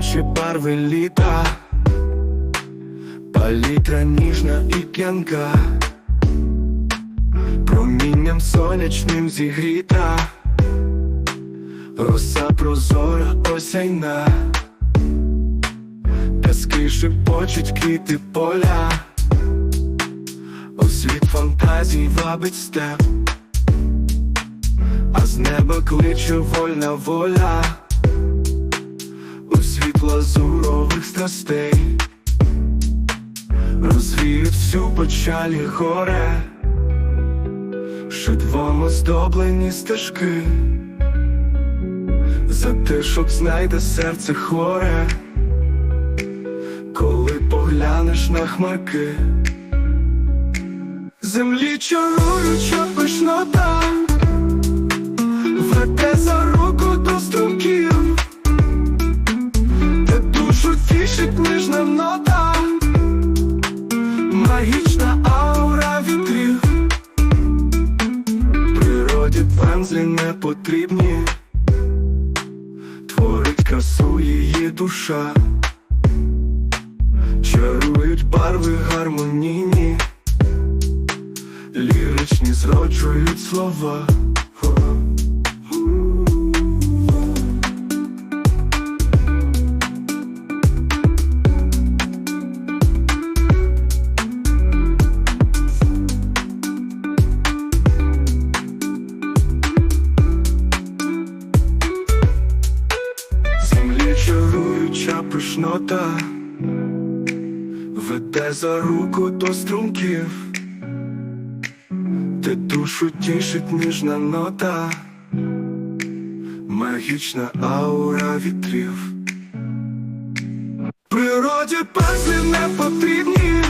ночі барви літа, палітра ніжна і п'янка, промінням сонячним зігріта, роса прозора осяйна, пяски шепочуть квіти поля, у світ фантазій вабить степ. А з неба кличе вольна воля лазурових страстей, розвіють всю печаль і горе, шедвом оздоблені стежки, за те, щоб знайде серце хворе, коли поглянеш на хмарки, землі чаруюча пишнота. Потрібні, творить красу її душа, чарують барви гармонійні, ліричні зроджують слова. Чаруюча пишнота Веде за руку до струмків, де душу тішить ніжна нота, магічна аура вітрів. Природі пензлі не потрібні,